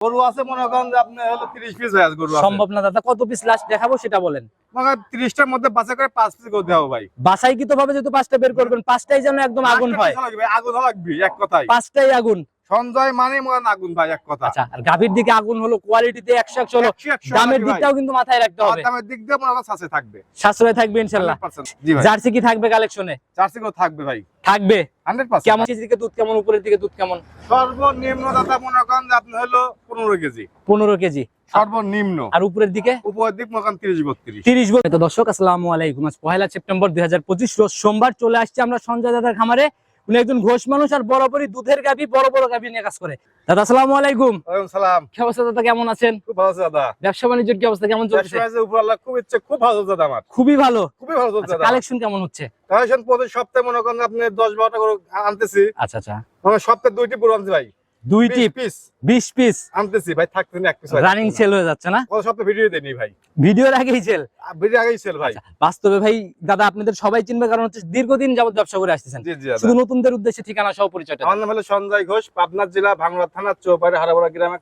গরু আছে মনে করেন যে আপনি হলো তিরিশ পিস হয়ে আছে গরু আছে। সম্ভব না দাদা কত পিস লাস্ট দেখাবো সেটা বলেন। মনে করেন তিরিশটার মধ্যে বাছাই করে পাঁচ পিস করে দেব ভাই। বাছাই কি তো ভাবে যেহেতু পাঁচটা বের করবেন পাঁচটাই যেন একদম আগুন হয়। আগুন লাগবে এক কথায়। পাঁচটাই আগুন। সঞ্জয় মানে মনে আগুন ভাই এক কথা। আচ্ছা আর গাভীর দিকে আগুন হলো কোয়ালিটিতে একশো একশো হলো। একশো একশো দামের দিকটাও কিন্তু মাথায় রাখতে হবে। দামের দিক দিয়ে করেন সাথে থাকবে। সাশ্রয় থাকবে ইনশাল্লাহ। 100% জি ভাই। জার্সি কি থাকবে কালেকশনে? চার্সি করে থাকবে ভাই। থাকবে। Hundred percent. কেমন নিচের দিকে দুধ কেমন উপরের দিকে দুধ কেমন? সর্বনিম্ন দাদা মনে করেন যে আপনি হলো পনেরো কেজি। পনেরো কেজি। সর্বনিম্ন। আর উপরের দিকে? উপরের দিক মনে করেন তিরিশ বত্রিশ। তিরিশ বছর তো দর্শক আসসালামু আলাইকুম। আজ পহেলা সেপ্টেম্বর দুই হাজার পঁচিশ রোজ সোমবার চলে আসছে আমরা সঞ্জয় দাদার খামারে। উনি একজন ঘোষ মানুষ আর বরাবরই দুধের গাভি বড় বড় গাভি নিয়ে কাজ করে। দাদা আসসালামু আলাইকুম। ওয়া সালাম। কি অবস্থা দাদা কেমন আছেন? খুব ভালো দাদা। ব্যবসা বাণিজ্যের কি অবস্থা কেমন চলছে ব্যবসা বাণিজ্যের উপর আল্লাহ খুব ইচ্ছে খুব ভালো দাদা আমার। খুবই ভালো। খুবই ভালো চলছে দাদা। কালেকশন কেমন হচ্ছে? কালেকশন প্রতি সপ্তাহে মনে করেন আপনি দশ বারোটা করে আনতেছি। আচ্ছা আচ্ছা। মানে সপ্তাহে দুইটি পুরো আনছি ভাই। দুইটি পিস। বিশ পিস। আনতেছি ভাই থাকতে এক পিস রানিং সেল হয়ে যাচ্ছে না? কত সপ্তাহ ভিডিও দেনি ভাই। ভিডিওর আগেই সেল ভিডিও আগেই সেল ভাই। বাস্তবে ভাই দাদা আপনাদের সবাই চিনবে কারণ হচ্ছে দীর্ঘদিন যাবত ব্যবসা করে আসতেছেন। শুধু নতুনদের উদ্দেশ্যে ঠিকানা সহ পরিচয়টা আমার নাম হলো সঞ্জয় ঘোষ পাবনা জেলা ভাঙড়া থানা চৌপাড়ে হারাবড়া গ্রামে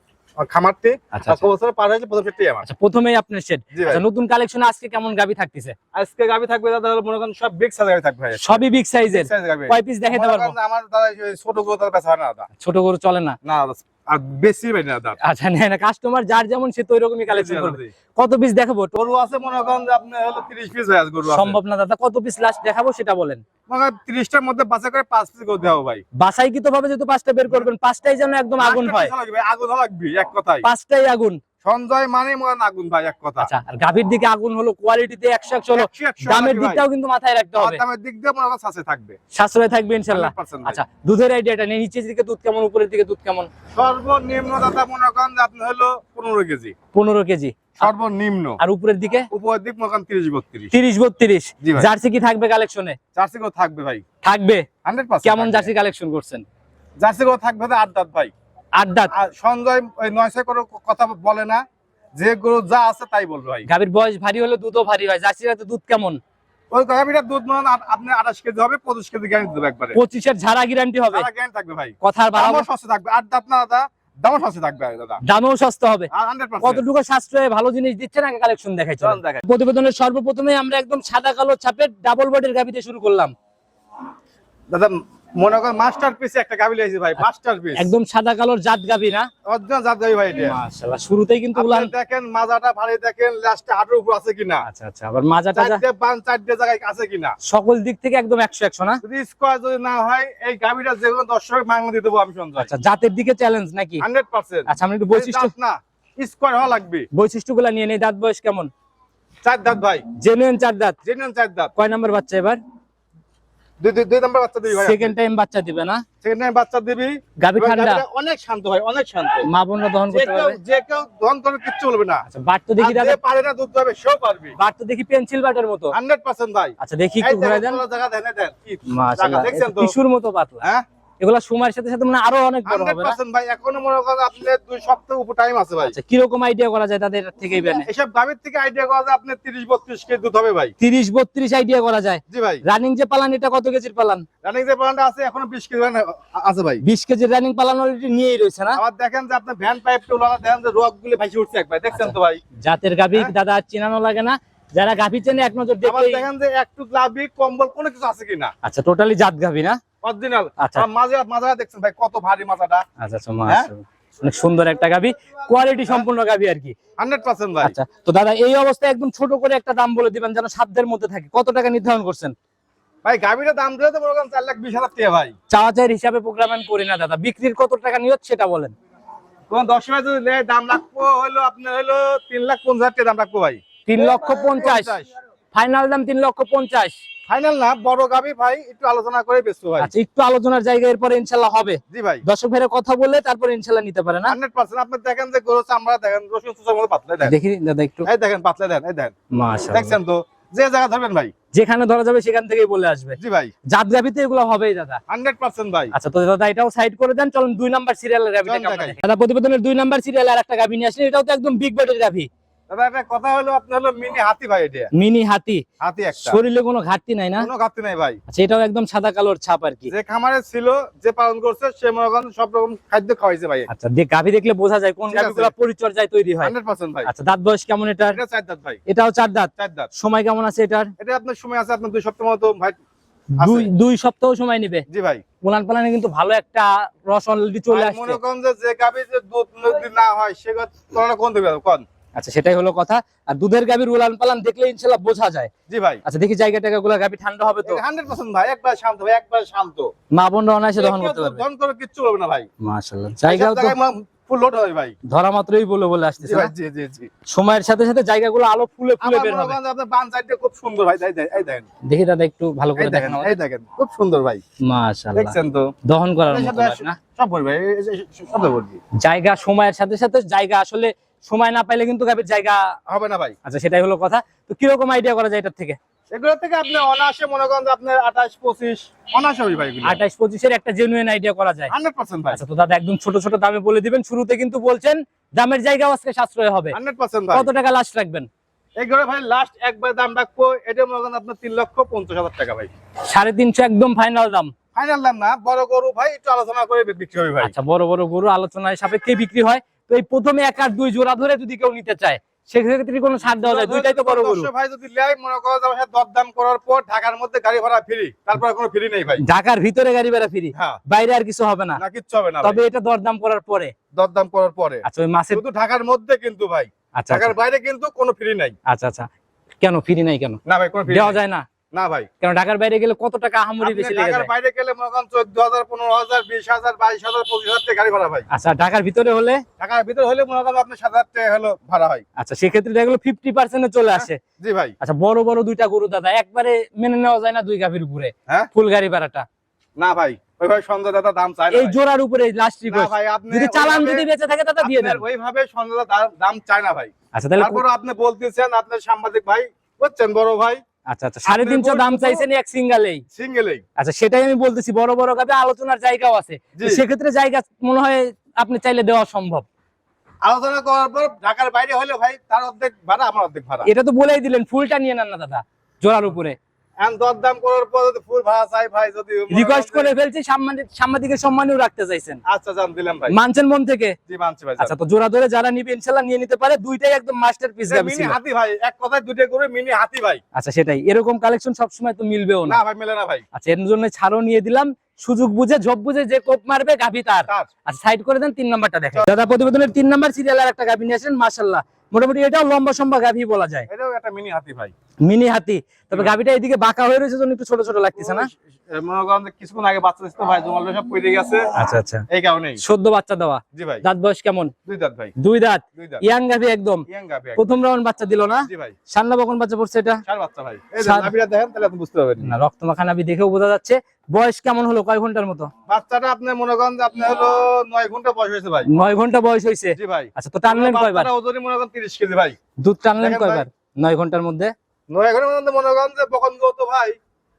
খামারটি আচ্ছা আর আচ্ছা। বছর পার হয়েছে প্রথম সেটটি আমার। আচ্ছা প্রথমেই আপনার সেট আচ্ছা নতুন কালেকশন আজকে কেমন গাবি থাকতেছে? আজকে গাবি থাকবে দাদা মনে করেন সব বিগ সাইজ গাবি থাকবে সবই বিগ সাইজের কয় পিস দেখাতে পারব? আমার দাদা ছোট গরু দাদা না দাদা। ছোট গরু চলে না? না দাদা, আর বেশি ভাই না দাদা আচ্ছা না কাস্টমার যার যেমন সে তো ওইরকমই কালেকশন করবে। কত পিস দেখাবো? গরু আছে মনে করেন যে আপনি হলো তিরিশ পিস আছে গরু আছে। সম্ভব না দাদা কত পিস লাস্ট দেখাবো সেটা বলেন। মনে মধ্যে করে পিস করে দেওয়া ভাই। কি তো ভাবে যেহেতু পাঁচটা বের করবেন পাঁচটাই যেন একদম আগুন হয়। আগুন লাগবে এক পাঁচটাই আগুন। সঞ্জয় মানে মনে আগুন ভাই এক কথা। আচ্ছা আর গাভীর দিকে আগুন হলো কোয়ালিটিতে একশো একশো হলো। একশো একশো দামের দিকটাও কিন্তু মাথায় রাখতে হবে। দামের দিক দিয়ে সাথে থাকবে। সাশ্রয় থাকবে 100% ভাই। আচ্ছা দুধের আইডিয়াটা নিচের দিকে দুধ কেমন উপরের দিকে দুধ কেমন? সর্বনিম্ন দাদা মনে করেন আপনি হলো পনেরো কেজি। পনেরো কেজি। সর্বনিম্ন। আর উপরের দিকে? উপরের দিক মনে করেন তিরিশ বত্রিশ। তিরিশ বত্রিশ। জি ভাই। জার্সি কি থাকবে কালেকশনে জার্সি থাকবে ভাই। থাকবে। হান্ড্রেড পার্সেন্ট কেমন জার্সি কালেকশন করছেন? জার্সি করে থাকবে আট দাঁত ভাই। আট দাঁত সঞ্জয় ওই করে কথা বলে না। যে গরু যা আছে তাই বলবে ভাই। গাভীর বয়স ভারী হলে দুধও ভারী হয়। জার্সির দুধ কেমন? ওই গাভিটার দুধ মনে আপনি আঠাশ কেজি হবে পঁচিশ কেজি গ্যারান্টি দেবে একবারে। পঁচিশের ঝাড়া গ্যারান্টি হবে। তারা গ্যারান্টি থাকবে ভাই। কথার বাড়াবো দামও সস্তা থাকবে। না দাদা দামও সস্তা থাকবে দাদা। দামেও সস্তা হবে। কতটুকু সাশ্রয়ে ভালো জিনিস দিচ্ছেন আগে কালেকশন দেখাই চলেন। দেখাই। প্রতিবেদনের সর্বপ্রথমে আমরা একদম সাদা কালো ছাপের ডাবল বডির গাভিতে শুরু করলাম। দাদা মনে করেন মাস্টার পিস একটা গাভি লিয়েছি ভাই মাস্টার পিস একদম সাদা কালোর জাত গাভি না? অরিজিনাল জাত গাভি ভাই এটা। মাশাআল্লাহ শুরুতেই কিন্তু উলান দেখেন মাজাটা ভারী দেখেন লাস্টে হাঁটুর উপর আছে কিনা। আচ্ছা আচ্ছা আবার মাজা টাজা চারটে পাঁচ চারটে জায়গায় আছে কিনা। সকল দিক থেকে একদম একশো একশো না? যদি স্কোয়ার যদি না হয় এই গাভিটা যে কোনো দর্শক দিয়ে দেবো আমি সঞ্জয় আচ্ছা জাতের দিকে চ্যালেঞ্জ নাকি? Hundred percent. আচ্ছা আমরা একটু বৈশিষ্ট্য না স্কোয়ার হওয়া লাগবে। বৈশিষ্ট্যগুলো নিয়ে নেই দাঁত বয়স কেমন? চার দাঁত ভাই। জেনুইন চার দাঁত। জেনুইন চার দাঁত। কয় নাম্বার বাচ্চা এবার? দুই দুই- দুই বাচ্চা দিবি ভাই সেকেন্ড টাইম বাচ্চা দিবে না? সেকেন্ড টাইম বাচ্চা দিবি। গাভি ঠান্ডা? অনেক শান্ত হয় অনেক শান্ত। মা বোনরা দহন করতে পারবে? যে কেউ ধন করে কিচ্ছু বলবে না। আচ্ছা বাট তো দেখি দাদা। পারে না দুধ পাবে সেও পারবি। বাট তো দেখি পেন্সিল বাটার মতো। হান্ড্রেড পার্সেন্ট ভাই। আচ্ছা দেখি একটু ঘুরে দেন। জায়গা দেন দেন। কি মাশাআল্লাহ দেখছেন তো? টিস্যুর মতো পাতলা। হ্যাঁ? এগুলা সময়ের সাথে সাথে মানে আরও অনেক বড় হবে ভাই এখনও মনে করেন আপনি দুই সপ্তাহ উপর টাইম আছে ভাই। আচ্ছা কীরকম আইডিয়া করা যায় তাদের থেকেই বেনে এসব গাভীর থেকে আইডিয়া করা যায় আপনি তিরিশ বত্রিশ কেজি দুধ হবে ভাই। তিরিশ বত্রিশ আইডিয়া করা যায়। জি ভাই। রানিং যে পালান এটা কত কেজির পালান? রানিং যে প্ল্যানটা আছে এখনও বিশ কেজি আছে ভাই। বিশ কেজির রানিং পালান অলরেডি নিয়েই রয়েছে না? আবার দেখেন যে আপনি ভ্যান পাইপ টোলা দেখেন যে রোগ গুলি ভাসি উঠছে একবার দেখছেন তো ভাই? জাতের গাভি হ্যাঁ? দাদা চিনানো লাগে না। যারা গাভি চেনে এক নজর দেখলেই দেখেন যে একটু গ্লাভি কম্বল কোনো কিছু আছে কিনা? আচ্ছা টোটালি জাত গাভি না? অরিজিনাল আচ্ছা। মাঝে মাঝে দেখছেন ভাই কত ভারী মাথাটা আচ্ছা আচ্ছা হ্যাঁ? অনেক সুন্দর একটা গাভি কোয়ালিটি সম্পূর্ণ গাভি আর কি। হান্ড্রেড পার্সেন্ট ভাই। আচ্ছা তো দাদা এই অবস্থায় একদম ছোট করে একটা দাম বলে দিবেন যেন সাধ্যের মধ্যে থাকে। কত টাকা নির্ধারণ করছেন? ভাই গাভীটা দাম দিলে তো চার লাখ বিশ হাজার টাকা ভাই। চাওয়া চায়ের হিসাবে প্রোগ্রাম আমি করি না দাদা। বিক্রির কত টাকা নিয়ত সেটা বলেন। কোন দশ যদি নেয় দাম রাখব হলো আপনার হলো তিন লাখ পঞ্চাশ হাজার টাকা দাম রাখব ভাই। তিন লক্ষ পঞ্চাশ। ফাইনাল দাম তিন লক্ষ পঞ্চাশ। ফাইনাল না বড় গাভী ভাই একটু আলোচনা করে বেচবো ভাই। আচ্ছা একটু আলোচনার জায়গা এরপরে ইনশাল্লাহ হবে। জি ভাই। দর্শক ভাইয়ের কথা বললে তারপর ইনশাল্লাহ নিতে পারে না? হান্ড্রেড পার্সেন্ট আপনি দেখেন যে গরু চামড়া দেখেন রসুন সুসের মধ্যে পাতলে দেন দেখি দাদা একটু। এই দেখেন পাতলে দেন এই মাশাআল্লাহ। দেখছেন তো? যে জায়গা ধরবেন ভাই। যেখানে ধরা যাবে সেখান থেকেই বলে আসবে। জি ভাই। জাত গাভিতে এগুলো হবেই দাদা। হান্ড্রেড পার্সেন্ট ভাই। আচ্ছা তো দাদা এটাও সাইড করে দেন চলুন দুই নাম্বার সিরিয়ালের। দেখেন। দাদা প্রতিবেদনের দুই নাম্বার সিরিয়ালে আর একটা গাভি নিয়ে আসেন এটাও তো একদম বিগ বডির গাভি। দাদা একটা কথা হলো আপনার হলো মিনি হাতি ভাই এটা। মিনি হাতি। হাতি একটা। শরীরে কোনো ঘাটতি নাই না? কোনো ঘাটতি নাই ভাই। আচ্ছা এটাও একদম সাদা কালোর ছাপ আর কি। যে খামারে ছিল যে পালন করছে সে সব রকম খাদ্য খাওয়াইছে ভাই। আচ্ছা দিয়ে গাভী দেখলে বোঝা যায় কোন গাভীগুলো পরিচর্যায় তৈরি হয়। হান্ড্রেড পার্সেন্ট ভাই। আচ্ছা দাঁত বয়স কেমন এটার? এটা চার দাঁত ভাই। এটাও চার দাঁত? চার দাঁত। সময় কেমন আছে এটার? এটা আপনার সময় আছে আপনার দুই সপ্তাহ মতো ভাই দুই দুই সপ্তাহ সময় নেবে? জি ভাই। পোলান পালানে কিন্তু ভালো একটা রস অলরেডি চলে আসছে। মনে করেন যে যে গাভী যে দুধ না হয় সে কোন দেবে? কোন? আচ্ছা সেটাই হলো কথা। আর দুধের গাভীর উলান পালান দেখলে ইনশাল্লাহ বোঝা যায়। জি ভাই। আচ্ছা দেখি জায়গা টাকা গুলো গাভী ঠান্ডা হবে তো? হান্ড্রেড পার্সেন্ট ভাই একবার শান্ত ভাই একবার শান্ত। মা বোনরা অনায়াসে দহন করতে পারবে। ধন করে কিচ্ছু হবে না ভাই। মাশাআল্লাহ জায়গাও তো ফুল লোড হবে ভাই। ধরা মাত্রই বলে বলে জি আসতেছে ভাই জি জি জি। সময়ের সাথে সাথে জায়গাগুলো আলো ফুলে ফুলে বের হবে। আপনার বাম সাইডটা খুব সুন্দর ভাই এই দেখেন এই দেখেন। দেখি দাদা একটু ভালো করে দেখেন এই দেখেন খুব সুন্দর ভাই। মাশাআল্লাহ। দেখছেন তো? দহন করার মতো না? সব সব জায়গা সময়ের সাথে সাথে জায়গা আসলে সময় না পাইলে কিন্তু গাভীর জায়গা হবে না ভাই। আচ্ছা সেটাই হলো কথা। তো কীরকম আইডিয়া করা যায় এটার থেকে? এগুলো থেকে আপনি অনায়াসে মনে করেন যে আপনার আঠাশ পঁচিশ অনায়াসে হবে ভাই আঠাইশ পঁচিশের একটা জেনুইন আইডিয়া করা যায়। হান্ড্রেড পার্সেন্ট ভাই। আচ্ছা তো দাদা একদম ছোট ছোট দামে বলে দিবেন। শুরুতে কিন্তু বলছেন দামের জায়গাও আজকে সাশ্রয় হবে। হান্ড্রেড পার্সেন্ট ভাই। কত টাকা লাস্ট রাখবেন? এগুলো ভাই লাস্ট একবার দাম রাখব এটা মনে করেন আপনার তিন লক্ষ পঞ্চাশ হাজার টাকা ভাই। সাড়ে তিনশো একদম ফাইনাল দাম। ফাইনাল দাম না বড় গরু ভাই একটু আলোচনা করে বিক্রি হবে ভাই। আচ্ছা বড় বড় গরু আলোচনায় সাপেক্ষে বিক্রি হয়? তো এই প্রথমে এক আর দুই জোড়া ধরে যদি কেউ নিতে চায় সেক্ষেত্রে কোনো ছাড় দেওয়া যায়। দুইটাই তো বড় গরু। ভাই যদি লেয় মনে করো যে আমার দরদাম করার পর ঢাকার মধ্যে গাড়ি ভাড়া ফ্রি তারপর কোনো ফ্রি নেই ভাই। ঢাকার ভিতরে গাড়ি বেড়া ফিরি হ্যাঁ। বাইরে আর কিছু হবে না। না কিচ্ছু হবে না তবে এটা দরদাম করার পরে। দরদাম করার পরে। আচ্ছা ওই মাসের শুধু ঢাকার মধ্যে কিন্তু ভাই। আচ্ছা ঢাকার বাইরে কিন্তু কোনো ফ্রি নাই। আচ্ছা আচ্ছা। কেন? ফ্রি নাই কেন? না ভাই কোনো ফ্রি দেওয়া যায় না? না ভাই। কেন ঢাকার বাইরে গেলে কত টাকা আহামরি আপনি বেশি লেগে ঢাকার বাইরে গেলে মনে করেন চোদ্দ হাজার পনেরো হাজার বিশ হাজার বাইশ হাজার পঁচিশ হাজার টাকা গাড়ি ভাড়া ভাই। আচ্ছা ঢাকার ভিতরে হলে? ঢাকার ভিতরে হলে মনে করেন সাত হাজার টাকা হলো ভাড়া হয়। আচ্ছা সেক্ষেত্রে দেখা গেলো ফিফটি পার্সেন্টে চলে আসে। জি ভাই। আচ্ছা বড় বড় দুইটা গরু দাদা একবারে মেনে নেওয়া যায় না দুই গাভীর উপরে হ্যাঁ? ফুল গাড়ি ভাড়াটা। না ভাই ওই ভাই সঞ্জয় দাদা দাম না এই জোড়ার উপরে লাস্ট রিকোয়েস্ট ভাই আপনি যদি চালান যদি বেঁচে থাকে দাদা দিয়ে দেন। ওইভাবে সঞ্জয় দাদা দাম- চায় না ভাই। আচ্ছা তাহলে তারপর আপনি বলতেছেন আপনার সাংবাদিক ভাই বুঝছেন বড় ভাই? আচ্ছা আচ্ছা সাড়ে তিনশো দাম চাইছেন এক সিঙ্গেলেই? সিঙ্গেলেই। আচ্ছা সেটাই আমি বলতেছি বড় বড় আলোচনার জায়গাও আছে। সেক্ষেত্রে জায়গা মনে হয় আপনি চাইলে দেওয়া সম্ভব। আলোচনা করার পর ঢাকার বাইরে হলে ভাই তার অর্ধেক ভাড়া আমার অর্ধেক ভাড়া। এটা তো বলেই দিলেন ফুলটা নিয়ে নেন না দাদা জোড়ার উপরে। দরদাম করার পর যদি ফুল ভাড়া চাই ভাই যদি রিকোয়েস্ট করে ফেলছি সাংবাদিকের সম্মানও রাখতে চাইছেন। আচ্ছা জান দিলাম ভাই। মানছেন মন থেকে? জি মানছি ভাই আচ্ছা তো জোড়া ধরে যারা নিবে ইনশাল্লাহ নিয়ে নিতে পারে। দুইটাই একদম মাস্টার পিস গাবি ছিল হাতি ভাই এক কথায় দুটো করে মিনি হাতি ভাই। আচ্ছা সেটাই। এরকম কালেকশন সবসময় তো মিলবেও না। না ভাই মেলে না ভাই। আচ্ছা এর জন্য ছাড়ও নিয়ে দিলাম। সুযোগ বুঝে ঝোপ বুঝে যে কোপ মারবে গাভি তার। তার। আচ্ছা সাইড করে দেন তিন নাম্বারটা দেখেন। দাদা প্রতিবেদনের তিন নাম্বার সিরিয়াল আর একটা গাভি নিয়ে আসেন মাশাল্লাহ। মোটামুটি এটাও লম্বা সম্বা গাভি বলা যায়। এটাও একটা মিনি হাতি ভাই। মিনি হাতি। তবে গাভিটা এদিকে বাঁকা হয়ে রয়েছে জন্য একটু ছোট ছোট লাগতেছে না? ওই, মনে করেন কিছুক্ষণ আগে বাচ্চা দিচ্ছে ভাই জমাল সব পড়ে গেছে। আচ্ছা আচ্ছা। এই কারণেই। সদ্য বাচ্চা দেওয়া। জি ভাই। দাঁত বয়স কেমন? দুই দাঁত ভাই। দুই দাঁত। ইয়াং গাভি একদম। ইয়াং প্রথম রাউন্ড বাচ্চা দিল না? জি ভাই। সান্না বকন বাচ্চা পড়ছে এটা? বাচ্চা ভাই। এই সাত- দেখেন তাহলে আপনি বুঝতে পারবেন। না রক্ত মাখা নাভি দেখেও বোঝা যাচ্ছে। বয়স কেমন হলো? কয় ঘণ্টার মতো? বাচ্চাটা আপনি মনে করেন যে আপনি হলো নয় ঘণ্টা বয়স হয়েছে ভাই। নয় ঘণ্টা বয়স হয়েছে? জি ভাই। আচ্ছা তো টানলেন কয়বার? বাচ্চাটা ওজনই মনে করেন তিরিশ কেজি ভাই। দুধ টানলেন কয়বার? নয় ঘণ্টার মধ্যে? নয় ঘণ্টার মধ্যে মনে করেন যে বকন গৌত ভাই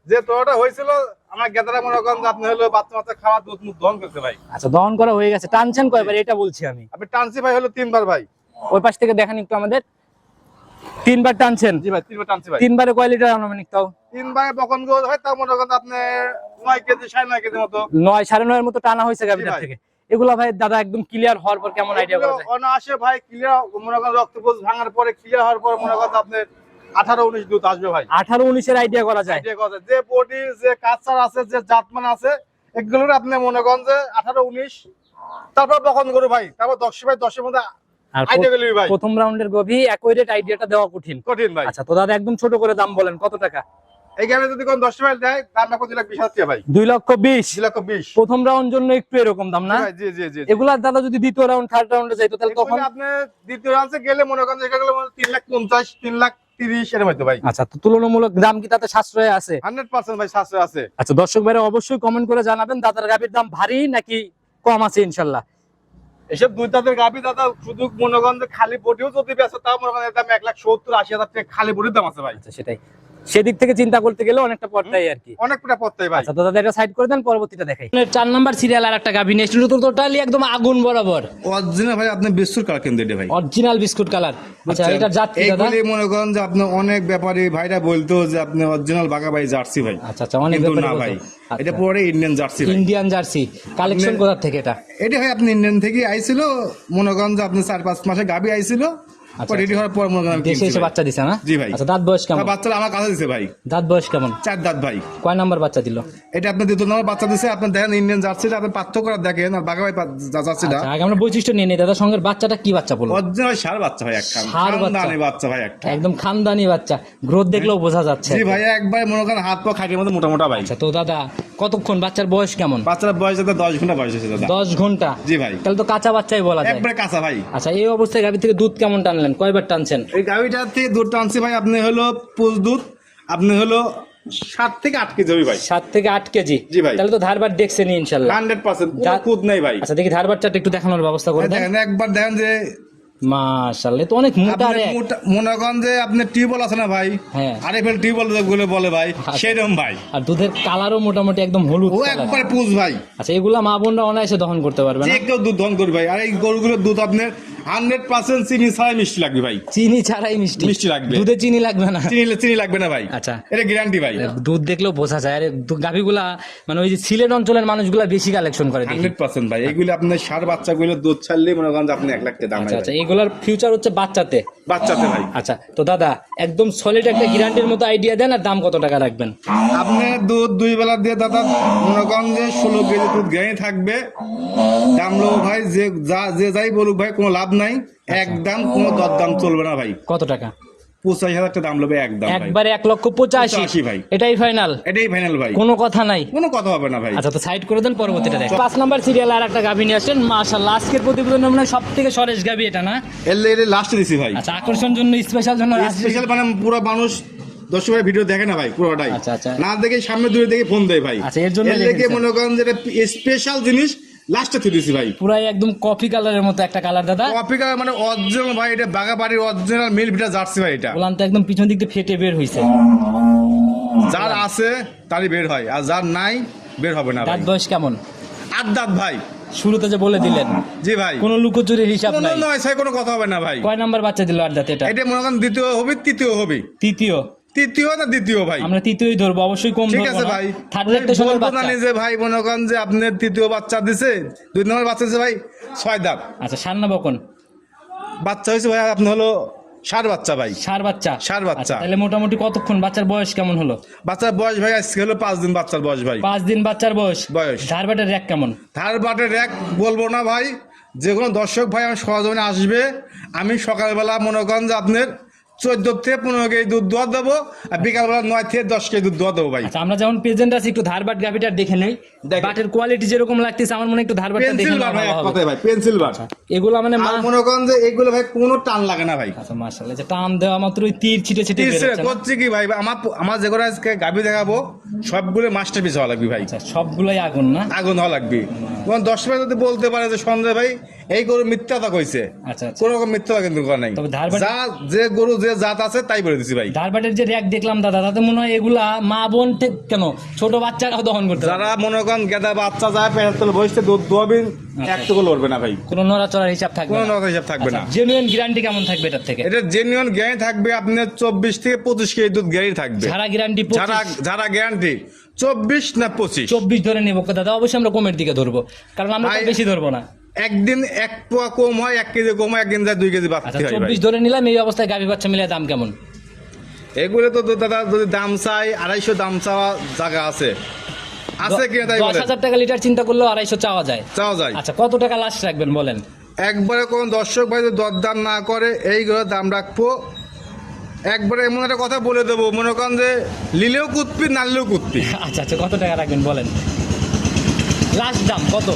যে তোরটা হয়েছিল আমার গেদারা মনে করেন যে আপনি হলো বাচ্চা বাচ্চা খাওয়া দুধ মুখ দহন করতে ভাই। আচ্ছা দহন করা হয়ে গেছে। টানছেন কয়বার? এটা বলছি আমি। আপনি টানছি ভাই হলো তিনবার ভাই। ওই পাশ থেকে দেখেন একটু আমাদের। তিনবার টানছেন? জি ভাই তিনবার টানছি ভাই। তিনবারে কয় লিটার আনুমানিক তাও? তিনবারে বকন হয় মনে করেন আপনি নয় কেজি সাড়ে নয় কেজি মতো। নয় সাড়ে নয়ের মতো টানা হয়েছে ভাই। থেকে। এগুলা ভাই দাদা একদম ক্লিয়ার হওয়ার পর কেমন আইডিয়া করা যায়? ভাই ক্লিয়ার মনে করেন রক্তপোষ ভাঙার পরে ক্লিয়ার হওয়ার পর মনে করেন আপনার আঠারো উনিশ দুধ আসবে ভাই। আঠারো উনিশের আইডিয়া করা যায়। যে বডি যে কাঁচার আছে যে জাতমান আছে এগুলোর আপনি মনে করেন যে আঠারো উনিশ তারপর বকন গরু ভাই তারপর দশ ভাই দশের মধ্যে আর প্রথম রাউন্ডের গভি একই আইডিয়াটা দেওয়া কঠিন। কঠিন ভাই। আচ্ছা তো দাদা একদম ছোট করে দাম বলেন কত টাকা? এইখানে যদি কোন দশ ভাই দেয় দাম রাখো দুই লাখ বিশ হাজার ভাই। দুই লক্ষ বিশ। দুই লক্ষ বিশ। প্রথম রাউন্ড জন্য একটু এরকম দাম না? জি জি জি জি। জি। দাদা যদি দ্বিতীয় রাউন্ড থার্ড রাউন্ডে যাইতো তাহলে তখন আপনি দ্বিতীয় রাউন্ডে গেলে মনে করেন এটা গেলে তিন লাখ পঞ্চাশ তিন লাখ আচ্ছা তুলনামূলক দাম কি তাতে সাশ্রয় আছে? হান্ড্রেড পার্সেন্ট ভাই সাশ্রয় আছে। আচ্ছা দর্শক ভাইরা অবশ্যই কমেন্ট করে জানাবেন দাদার গাভীর দাম ভারী নাকি কম আছে ইনশাল্লাহ। এসব দুই দাঁতের গাভি দাদা শুধু মনে খালি বডিও যদি বেঁচে, তাও মনে করেন এক লাখ সত্তর আশি হাজার টাকা খালি বডির দাম আছে ভাই। আচ্ছা সেটাই। সেদিক থেকে চিন্তা করতে গেলে অনেকটা পর্দাই আর কি। অনেকটা পত্তাই ভাই। আচ্ছা তো দাদা এটা সাইড করে দেন পরবর্তীটা দেখাই। চার নাম্বার সিরিয়াল আর একটা গাভী নিয়ে এসেছিল তো টোটালি একদম আগুন বরাবর। অরিজিনাল ভাই আপনি বিস্কুট কালার কিন্তু এটা ভাই। অরিজিনাল বিস্কুট কালার আচ্ছা এটা জাত কি দাদা। এইগুলি মনে করেন যে আপনি অনেক ব্যাপারী ভাইরা বলতো যে আপনি অরিজিনাল বাঘা ভাই জার্সি ভাই। আচ্ছা আচ্ছা অনেক ব্যাপারে না ভাই। আচ্ছা। এটা পুরো Indian jersey Indian jersey. Collection কোথা থেকে এটা? এটা ভাই আপনি ইন্ডিয়ান থেকে আইছিল। মনে করেন যে আপনি চার পাঁচ মাসে গাবি আইছিল। আচ্ছা, রেডি হওয়ার পর মনে করেন দেশে এসে ভাই। বাচ্চা দিছে না? জি ভাই। আচ্ছা দাঁত বয়স কেমন? আর আমার কাছে দিছে ভাই। দাঁত বয়স কেমন? চার দাঁত ভাই। কয় নাম্বার বাচ্চা দিল? এটা আপনি দ্বিতীয় নম্বর বাচ্চা দিছে। আপনি দেখেন ইন্ডিয়ান জার্সিটা আপনি পার্থক্য করে দেখেন আর বাঘা ভাই জার্সিটা। আচ্ছা আগে আমরা বৈশিষ্ট্য নিয়ে নিই। দাদা সঙ্গের বাচ্চাটা কি বাচ্চা বলব অরিজিনাল সার বাচ্চা ভাই একটা ষাঁড় খানদানি বাচ্চা ভাই একটা একদম খানদানি বাচ্চা। গ্রোথ দেখলেও বোঝা যাচ্ছে। জি ভাই একবার মনে করেন হাত পা খাইটের মতো মোটা মোটা ভাই। আচ্ছা তো দাদা কতক্ষণ? বাচ্চার বয়স কেমন? বাচ্চার বয়স যাতে দশ ঘণ্টা বয়স হয়েছে দাদা। দশ ঘণ্টা? জি ভাই। তাহলে তো কাঁচা বাচ্চাই বলা যায়। একবারে কাঁচা ভাই। আচ্ছা এই অবস্থায় গাভী থেকে দুধ কেমন টানলেন কয়বার টানছেন? এই গাভিটার থেকে দুধ টানছি ভাই আপনি হলো পুষ দুধ আপনি হলো সাত থেকে আট কেজি হবে ভাই। সাত থেকে আট কেজি? জি ভাই। তাহলে তো ধারবার দেখছেন ইনশাল্লাহ। হান্ড্রেড পার্সেন্ট খুদ নেই ভাই। আচ্ছা দেখি ধারবারটা একটু দেখানোর ব্যবস্থা করে দেন। দেখেন একবার দেখেন যে মাশাআল্লাহ তো অনেক মোটা রে। মোটা- মনে করেন যে আপনার টিউবওয়েল আছে না ভাই? হ্যাঁ। আরএফএল টিউবওয়েল যেগুলো বলে ভাই আচ্ছা। সেরকম ভাই। আর দুধের কালারও মোটামুটি একদম হলুদ ও একবার পুষ ভাই। আচ্ছা এগুলা মা বোনরা অনায়াসে দহন করতে পারবে যে না কেউ দুধ দহন করবে ভাই। আর এই গরুগুলোর দুধ আপনার হান্ড্রেড পার্সেন্ট চিনি ছাড়াই মিষ্টি লাগবে ভাই। চিনি ছাড়াই মিষ্টি। মিষ্টি লাগবে। দুধে চিনি লাগবে না? চিনি চিনি লাগবে না ভাই। আচ্ছা। এটা গ্যারান্টি ভাই। দুধ দেখলেও বোঝা যায়। আরে গাভীগুলা মানে ওই যে সিলেট অঞ্চলের মানুষগুলা বেশি কালেকশন করে হান্ড্রেড পার্সেন্ট ভাই। এগুলো আপনার সার বাচ্চাগুলো দুধ ছাড়লে মনে করেন আপনি এক লাখ টাকা দাম আচ্ছা। এগুলার ফিউচার হচ্ছে বাচ্চাতে। বাচ্চাতে ভাই। আচ্ছা তো দাদা একদম সলিড একটা গ্যারান্টির মতো আইডিয়া দেন আর দাম কত টাকা রাখবেন? আপনি দুধ দুই বেলা দিয়ে দাদা মনে করেন যে ষোলো কেজি দুধ গায়ে থাকবে। দাম লো ভাই যে যা যে যাই বলুক ভাই কোনো লাভ নাই। একদম কোনো দরদাম চলবে না ভাই। কত টাকা? পঁচাশি হাজার টাকা দাম লবে একদম একবারে এক লক্ষ পঁচাশি। ভাই। এটাই ফাইনাল এটাই ফাইনাল ভাই। কোনো কথা নাই। কোনো কথা হবে না ভাই। আচ্ছা তো সাইড করে দেন পরবর্তীটা দেখ পাঁচ নাম্বার সিরিয়াল আর একটা গাভী নিয়ে আসেন মাশাল্লাহ আজকের প্রতিবেদন মানে সব থেকে সরেশ গাভী এটা না? এলে এলে লাস্টে দিছি ভাই। আচ্ছা আকর্ষণ জন্য স্পেশাল জন্য স্পেশাল মানে পুরো মানুষ দর্শক ভাই ভিডিও দেখে না ভাই পুরোটাই। আচ্ছা, আচ্ছা। না দেখে সামনে দূরে দেখে ফোন দেয় ভাই। আচ্ছা, এর জন্যই দেখে। মনে করেন যে স্পেশাল জিনিস লাস্টে ভাই। পুরাই একদম কফি কালারের মতো একটা কালার দাদা। কপিকা মানে অরিজিনাল ভাই এটা বাগাবাড়ির অরিজিনাল মিল ভিটা জার্সি ভাই এটা। বললাম তো একদম পিছন দিক দিয়ে ফেটে বের হয়েছে যার আছে তারই বের হয়। আর যার নাই বের হবে না ভাই। দাঁত বয়স কেমন? দাঁত ভাই। শুরুতে যে বলে দিলেন জি ভাই। কোনো লুকোচুরির হিসাব কোনো নাই। নয় সেই কোনো কথা হবে না ভাই। কয় নাম্বার বাচ্চা দিল আর দাঁত এটা? এটা মনে করেন দ্বিতীয় হবে তৃতীয় হবে। তৃতীয়। তৃতীয় না দ্বিতীয় ভাই? আমরা তৃতীয়ই ধরবো অবশ্যই কম ঠিক আছে না। ভাই। থার্ড বলব না বাচ্চা। যে ভাই মনে করেন যে আপনি তৃতীয় বাচ্চা দিছে দুই নম্বর বাচ্চা দিছে ভাই ছয় দাঁত। আচ্ছা সান্না বকন? বাচ্চা হয়েছে ভাই আপনি হলো ষাট বাচ্চা ভাই। সার বাচ্চা? বাচ্চা। আচ্ছা, তাহলে মোটামুটি কতক্ষণ? বাচ্চার বয়স কেমন হলো? বাচ্চার বয়স ভাই আজকে হলো পাঁচ দিন বাচ্চার বয়স ভাই। পাঁচ দিন বাচ্চার বয়স? বয়স। ধারবাটের র্যাক কেমন? ধার বাটের র্যাক বলব না ভাই যে কোনো দর্শক ভাই আমার সহজমে আসবে। আমি সকালবেলা মনে করেন যে আপনার চোদ্দ থেকে পনেরো কেজি দুধ দোয়া দেবো আর বিকালবেলা নয় থেকে দশ কেজি দুধ দোয়া দেবো ভাই। আচ্ছা আমরা যেমন প্রেজেন্ট আছি একটু ধারবাট গাভিটা দেখে নেই। বাটের কোয়ালিটি যেরকম লাগতেছে আমার মনে একটু ধারবাটটা দেখে পেন্সিল ভাই ভাই পেন্সিল বার। এগুলো মানে মনে করেন যে এগুলো ভাই কোনো টান লাগে না ভাই। আচ্ছা মাশাআল্লাহ যে টান দেওয়া মাত্র ওই তীর ছিটে ছিটে তিরিশ বেরোচ্ছে কি ভাই আমার আমার যে করে আজকে গাভি দেখাবো সবগুলো মাস্টার পিস হওয়া লাগবে ভাই। আচ্ছা সবগুলোই আগুন না? আগুন হওয়া লাগবে। তোমার দশ মিনিট যদি বলতে পারে যে সঞ্জয় ভাই এই গরু মিথ্যাটা কইছে। আচ্ছা আচ্ছা। কোনো রকম মিথ্যাটা কিন্তু করা নাই যা যে গরু যে জাত আছে তাই বলে দিছি ভাই। ধারবাটের যে র্যাক দেখলাম দাদা তাতে মনে হয় এগুলা মা বোন থেকে কেন? ছোট বাচ্চারাও দহন করতে যারা মনে করেন গেদা বাচ্চা যায় পেটের তলে বসতে দুধ দোয়াবেন একটুকু লড়বে না ভাই। কোনো নড়াচড়ার হিসাব থাকবে কোনো না। নকল হিসাব থাকবে না। জেনুইন গ্যারান্টি কেমন থাকবে এটার থেকে? এটা জেনুইন গ্যারান্টি থাকবে আপনার চব্বিশ থেকে পঁচিশ কেজি দুধ গ্যারান্টি থাকবে। যারা গ্যারান্টি যারা যারা গ্যারান্টি চব্বিশ না পঁচিশ? চব্বিশ ধরে নেব। দাদা অবশ্যই আমরা কমের দিকে ধরবো। কারণ আমরা বেশি ধরবো না। একদিন এক পোয়া কম হয় এক কেজি কম হয় একদিন যায় দুই কেজি আচ্ছা বাড়তি হয় চব্বিশ ধরে নিলাম এই অবস্থায় গাভী বাচ্চা মিলে দাম কেমন? এগুলো তো তো দাদা যদি দাম চাই আড়াইশো দাম চাওয়া জায়গা আছে। আছে কিনা তাই দশ হাজার টাকা লিটার চিন্তা করলেও আড়াইশো চাওয়া যায়। চাওয়া যায়। আচ্ছা কত টাকা লাস্ট রাখবেন বলেন? একবারে কোন দর্শক ভাই যদি দরদাম না করে এইগুলো দাম রাখব। একবারে এমন একটা কথা বলে দেবো মনে করেন যে লিলেও কুতপি নাললেও কুতপি আচ্ছা আচ্ছা কত টাকা রাখবেন বলেন? লাস্ট দাম কত?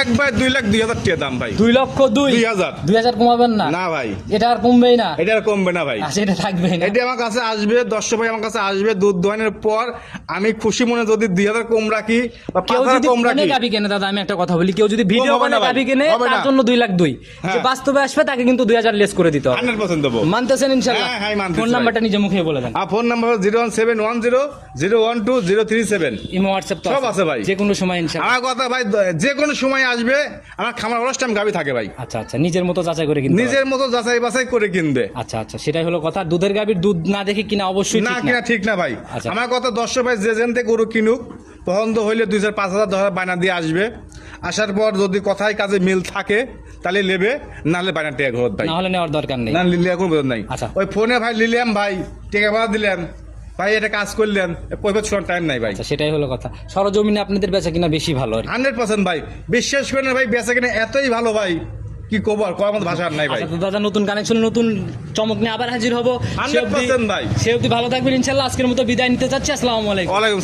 একবার দুই লাখ দুই হাজার টাকা দাম ভাই। দুই লক্ষ দুই? দুই হাজার। দুই হাজার কমাবেন না? না ভাই। এটা আর কমবেই না। এটা আর কমবে না ভাই। আচ্ছা এটা থাকবেই না। এটি আমার কাছে আসবে দর্শক ভাই আমার কাছে আসবে দুধ দোয়ানোর পর। আমি খুশি মনে যদি দুই হাজার কম রাখি বা কেউ যদি কম রাখি। গাবি কেনে দাদা আমি একটা কথা বলি কেউ যদি ভিডিও ভাই, গাবি কেনে তার জন্য দুই লাখ দুই। যে হ্যাঁ। বাস্তবে আসবে তাকে কিন্তু দুই হাজার লেস করে দিতে হবে। হান্ড্রেড পার্সেন্ট দেবো। মানতেছেন ইনশাল্লাহ? হ্যাঁ, হ্যাঁ, ফোন নাম্বারটা নিজে মুখে বলে দেন। আর phone number zero one seven one zero zero one two zero three seven. Imo WhatsApp সব আছে ভাই। যে কোনো সময় ইনশাল্লাহ। আমার কথা ভাই যে কোনো সময় আসবে আমার খামার অনেক টাইম গাবি থাকে ভাই। আচ্ছা আচ্ছা নিজের মতো যাচাই করে কিনতে নিজের মতো যাচাই বাছাই করে কিনবে। আচ্ছা আচ্ছা সেটাই হলো কথা। দুধের গাভীর দুধ না দেখে কিনা অবশ্যই না কিনা ঠিক না ভাই। আচ্ছা। আমার কথা দর্শক ভাই যে যেন থেকে গরু কিনুক পছন্দ হইলে দুই হাজার পাঁচ হাজার দশ হাজার বায়না দিয়ে আসবে। আসার পর যদি কথায় কাজে মিল থাকে তাহলে নেবে নাহলে বায়না টেকা ঘর ভাই। না হলে নেওয়ার দরকার নেই। না লিলে কোনো নাই। আচ্ছা। ওই ফোনে ভাই লিলাম ভাই টেকা ভাড়া দিলেন। ভাই এটা কাজ করলেন। পয়সা ছোঁয়ার টাইম নাই ভাই। আচ্ছা সেটাই হলো কথা। সরজমিনে আপনাদের বেচা কিনা বেশি ভালো হান্ড্রেড পার্সেন্ট ভাই। বিশ্বাস করেন ভাই বেচা কিনা এতই ভালো ভাই কি আর করার মতো ভাষা নাই ভাই। আচ্ছা দাদা নতুন কানেকশন নতুন চমক নিয়ে আবার হাজির হব। 100% ভাই। সে অব্দি ভালো থাকবেন ইনশাল্লাহ। আজকের মতো বিদায় নিতে চাচ্ছি। আসসালামু আলাইকুম।